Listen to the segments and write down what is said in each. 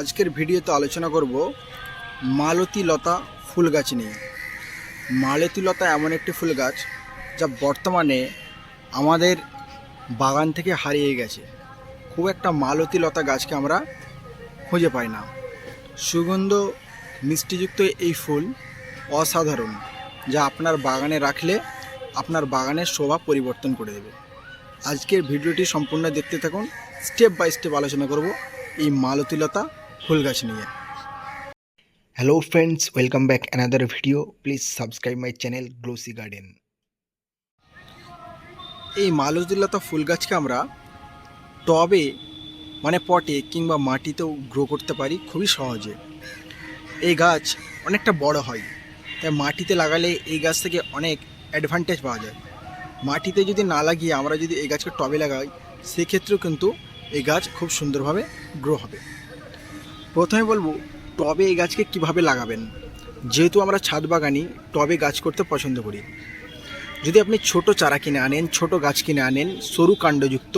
আজকের ভিডিওতে আলোচনা করব মালতী লতা ফুল গাছ নিয়ে। মালতী লতা এমন একটি ফুল গাছ যা বর্তমানে আমাদের বাগান থেকে হারিয়ে গেছে। খুব একটা মালতী লতা গাছকে আমরা খুঁজে পাই না। সুগন্ধ মিষ্টিযুক্ত এই ফুল অসাধারণ, যা আপনার বাগানে রাখলে আপনার বাগানের শোভা পরিবর্তন করে দেবে। আজকের ভিডিওটি সম্পূর্ণ দেখতে থাকুন। স্টেপ বাই স্টেপ আলোচনা করব এই মালতীলতা ফুল গাছ নিয়ে। Hello friends welcome back another video please subscribe my channel glossy garden এই মালতীলতা ফুল গাছকে আমরা টবে মানে পটে কিংবা মাটিতেও গ্রো করতে পারি খুবই সহজে। এই গাছ অনেকটা বড় হয়, তাই মাটিতে লাগালে এই গাছ থেকে অনেক অ্যাডভান্টেজ পাওয়া যায়। মাটিতে যদি না লাগিয়ে আমরা যদি এই গাছকে টবে লাগাই, সেক্ষেত্রেও কিন্তু এই গাছ খুব সুন্দরভাবে গ্রো হবে। প্রথমে বলব, টবে এই গাছকে কীভাবে লাগাবেন? যেহেতু আমরা ছাদ বাগানি টবে গাছ করতে পছন্দ করি। যদি আপনি ছোট চারা কিনে আনেন, ছোট গাছ কিনে আনেন, সরু কাণ্ডযুক্ত,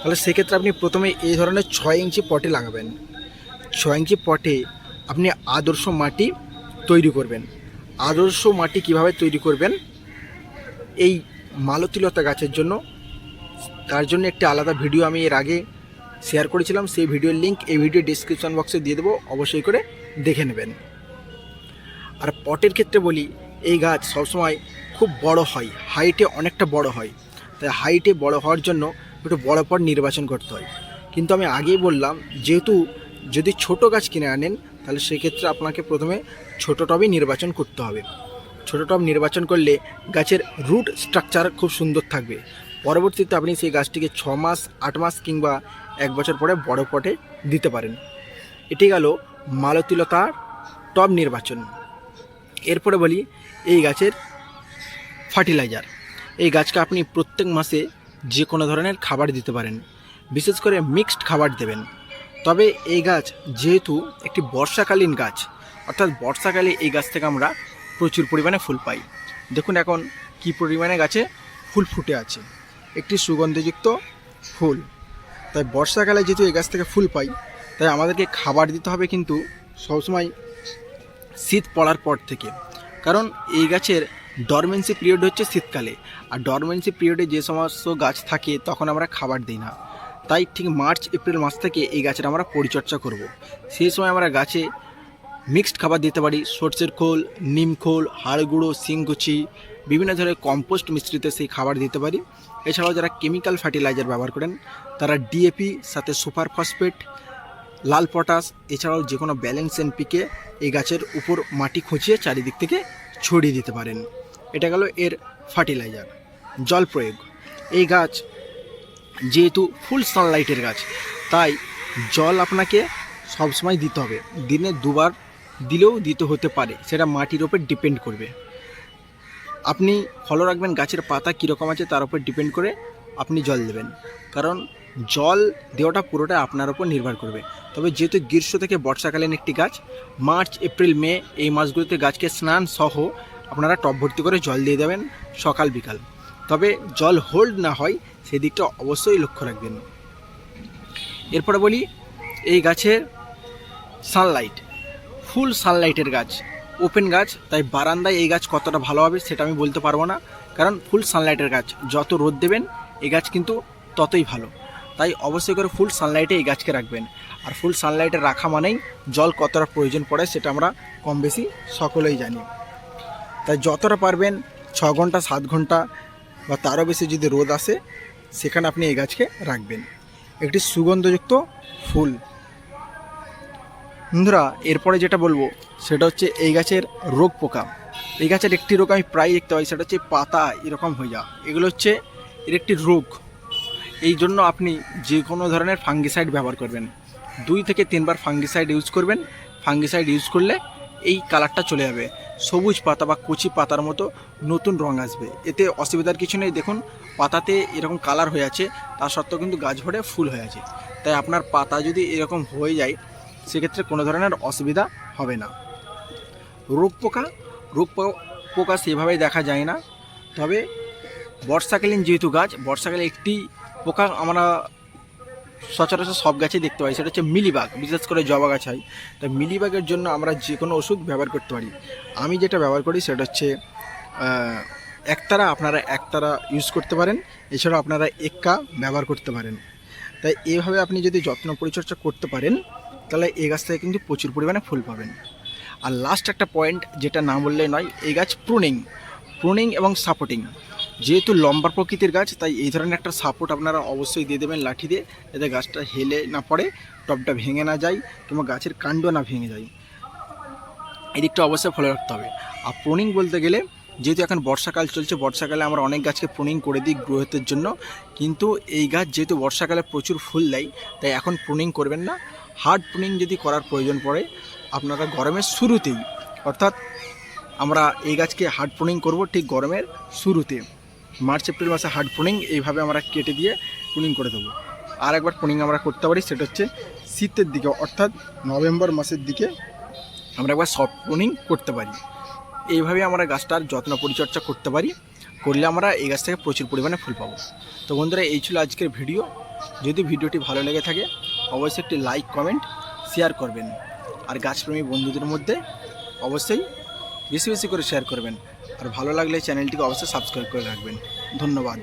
তাহলে সেক্ষেত্রে আপনি প্রথমে এই ধরনের ছয় ইঞ্চি পটে লাগাবেন। ছয় ইঞ্চি পটে আপনি আদর্শ মাটি তৈরি করবেন। আদর্শ মাটি কীভাবে তৈরি করবেন? এই মালতিলতা গাছের জন্য। তার জন্য একটি আলাদা ভিডিও আমি এর আগে শেয়ার করেছিলাম, সেই ভিডিওর লিঙ্ক এই ভিডিও ডিসক্রিপশন বক্সে দিয়ে দেবো, অবশ্যই করে দেখে নেবেন। আর পটের ক্ষেত্রে বলি, এই গাছ সবসময় খুব বড় হয় হাইটে অনেকটা বড় হয়। তাই হাইটে বড় হওয়ার জন্য একটু বড় পট নির্বাচন করতে হয়। কিন্তু আমি আগেই বললাম, যেহেতু যদি ছোট গাছ কিনে আনেন, তাহলে সেক্ষেত্রে আপনাকে প্রথমে ছোট টবই নির্বাচন করতে হবে। ছোট টব নির্বাচন করলে গাছের রুট স্ট্রাকচার খুব সুন্দর থাকবে। পরবর্তীতে আপনি সেই গাছটিকে ছ মাস, আট মাস কিংবা এক বছর পরে বড় পটে দিতে পারেন। এটি গেল মালতীলতার টব নির্বাচন। এরপরে বলি এই গাছের ফার্টিলাইজার। এই গাছকে আপনি প্রত্যেক মাসে যে কোনো ধরনের খাবার দিতে পারেন, বিশেষ করে মিক্সড খাবার দেবেন। তবে এই গাছ যেহেতু একটি বর্ষাকালীন গাছ, অর্থাৎ বর্ষাকালে এই গাছ থেকে আমরা প্রচুর পরিমাণে ফুল পাই। দেখুন এখন কি পরিমাণে গাছে ফুল ফুটে আছে। একটি সুগন্ধযুক্ত ফুল। তাই বর্ষাকালে যেহেতু এই গাছ থেকে ফুল পাই, তাই আমাদেরকে খাবার দিতে হবে কিন্তু সবসময় শীত পড়ার পর থেকে। কারণ এই গাছের ডরমেন্সি পিরিয়ড হচ্ছে শীতকালে। আর ডরমেন্সি পিরিয়ডে যে সমস্ত গাছ থাকে, তখন আমরা খাবার দিই না। তাই ঠিক মার্চ, এপ্রিল মাস থেকে এই গাছের আমরা পরিচর্যা করব। সেই সময় আমরা গাছে মিক্সড খাবার দিতে পারি। সর্ষের খোল, নিম খোল, হাড় গুঁড়ো, শিংকুচি, বিভিন্ন ধরনের কম্পোস্ট মিশ্রিত সেই খাবার দিতে পারি। এছাড়াও যারা কেমিক্যাল ফার্টিলাইজার ব্যবহার করেন, তারা ডিএপি সাথে সুপার ফসফেট লাল পটাশ এছাড়াও যে কোনো ব্যালেন্স এনপিকে এই গাছের উপর মাটি খুঁচিয়ে চারিদিক থেকে ছড়িয়ে দিতে পারেন। এটা গেল এর ফার্টিলাইজার জল প্রয়োগ। এই গাছ যেহেতু ফুল সানলাইটের গাছ, তাই জল আপনাকে সবসময় দিতে হবে। দিনে দুবার দিলেও দিতে হতে পারে, সেটা মাটির ওপর ডিপেন্ড করবে। আপনি ফলো রাখবেন গাছের পাতা কীরকম আছে তার উপর ডিপেন্ড করে আপনি জল দেবেন। কারণ জল দেওয়াটা পুরোটা আপনার উপর নির্ভর করবে। তবে যেহেতু গ্রীষ্ম থেকে বর্ষাকালীন একটি গাছ, মার্চ, এপ্রিল, মে এই মাসগুলোতে গাছকে স্নান সহ আপনারা টব ভর্তি করে জল দিয়ে দেবেন সকাল, বিকাল। তবে জল হোল্ড না হয় সেই দিকটা অবশ্যই লক্ষ্য রাখবেন। এরপরে বলি, এই গাছের সানলাইট ফুল সানলাইটের গাছ। ওপেন গাছ, তাই বারান্দায় এই গাছ কতটা ভালো হবে সেটা আমি বলতে পারব না। কারণ ফুল সানলাইটের গাছ, যত রোদ দেবেন, এই গাছ কিন্তু ততই ভালো। তাই অবশ্যই করে ফুল সানলাইটে এই গাছকে রাখবেন। আর ফুল সানলাইটে রাখা মানেই জল কতটা প্রয়োজন পড়ে সেটা আমরা কম বেশি সকলেই জানি। তাই যতটা পারবেন, ছ ঘণ্টা, সাত ঘণ্টা বা তারও বেশি যদি রোদ আসে, সেখানে আপনি এই গাছকে রাখবেন। একটি সুগন্ধযুক্ত ফুল। বন্ধুরা, এরপরে যেটা বলব, সেটা হচ্ছে এই গাছের রোগ পোকা। এই গাছের একটি রোগ আমি প্রায় দেখতে পাই, সেটা হচ্ছে পাতা, এরকম হয়ে যাওয়া। এগুলো হচ্ছে এর একটি রোগ। এই জন্য আপনি যে কোনো ধরনের ফাঙ্গিসাইড ব্যবহার করবেন। দুই থেকে তিনবার ফাঙ্গিসাইড ইউজ করবেন। ফাঙ্গিসাইড ইউজ করলে এই কালারটা চলে যাবে। সবুজ পাতা বা কচি পাতার মতো নতুন রং আসবে। এতে অসুবিধার কিছু নেই। দেখুন, পাতাতে এরকম কালার হয়ে আছে। তা সত্ত্বেও কিন্তু গাছ ভরে ফুল হয়ে আছে। তাই আপনার পাতা যদি এরকম হয়ে যায় সেক্ষেত্রে কোনো ধরনের অসুবিধা হবে না। রোগ পোকা রোগ পোকা সেভাবে দেখা যায় না। তবে বর্ষাকালীন যেহেতু গাছ, বর্ষাকালে একটি পোকা আমরা সচরাচর সব গাছেই দেখতে পাই, সেটা হচ্ছে মিলিবাগ, বিশেষ করে জবা গাছ হয়। তাই মিলিবাগের জন্য আমরা যে কোনো ওষুধ ব্যবহার করতে পারি। আমি যেটা ব্যবহার করি সেটা হচ্ছে একতারা আপনারা একতারা ইউজ করতে পারেন, এছাড়াও আপনারা এক্কা ব্যবহার করতে পারেন। তাই এভাবে আপনি যদি যত্ন পরিচর্যা করতে পারেন তাহলে এই গাছ থেকে কিন্তু প্রচুর পরিমাণে ফুল পাবেন। আর লাস্ট একটা পয়েন্ট যেটা না বললে নয়, এই গাছ প্রুনিং প্রুনিং এবং সাপোর্টিং যেহেতু লম্বা প্রকৃতির গাছ, তাই এই ধরনের একটা সাপোর্ট আপনারা অবশ্যই দিয়ে দেবেন লাঠি দিয়ে, যাতে গাছটা হেলে না পড়ে, টপটা ভেঙে না যায় কিংবা গাছের কাণ্ড না ভেঙে যায়। এদিকটা অবশ্যই ফলো রাখতে হবে। আর প্রুনিং বলতে গেলে, যেহেতু এখন বর্ষাকাল চলছে, বর্ষাকালে আমরা অনেক গাছকে প্রুনিং করে দিই গ্রোথের জন্য। কিন্তু এই গাছ যেহেতু বর্ষাকালে প্রচুর ফুল দেয়, তাই এখন প্রুনিং করবেন না। হার্ড প্রুনিং যদি করার প্রয়োজন পড়ে, আপনারা গরমের শুরুতেই, অর্থাৎ আমরা এই গাছকে হার্ড প্রুনিং করব ঠিক গরমের শুরুতে। মার্চ, এপ্রিল মাসে হার্ড প্রুনিং এইভাবে আমরা কেটে দিয়ে প্রুনিং করে দেবো। আর একবার প্রুনিং আমরা করতে পারি, সেটা হচ্ছে শীতের দিকে, অর্থাৎ নভেম্বর মাসের দিকে আমরা একবার সফট প্রুনিং করতে পারি। এইভাবে আমরা গাছটার যত্ন পরিচর্যা করতে পারি, করলে আমরা এই গাছ থেকে প্রচুর পরিমাণে ফুল পাবো। তো বন্ধুরা, এই ছিল আজকের ভিডিও। যদি ভিডিওটি ভালো লেগে থাকে অবশ্যই একটি লাইক কমেন্ট শেয়ার করবেন। আর গাছপ্রেমী বন্ধুদের মধ্যে অবশ্যই বেশি বেশি করে শেয়ার করবেন। আর ভালো লাগলে চ্যানেলটিকে অবশ্যই সাবস্ক্রাইব করে রাখবেন। ধন্যবাদ।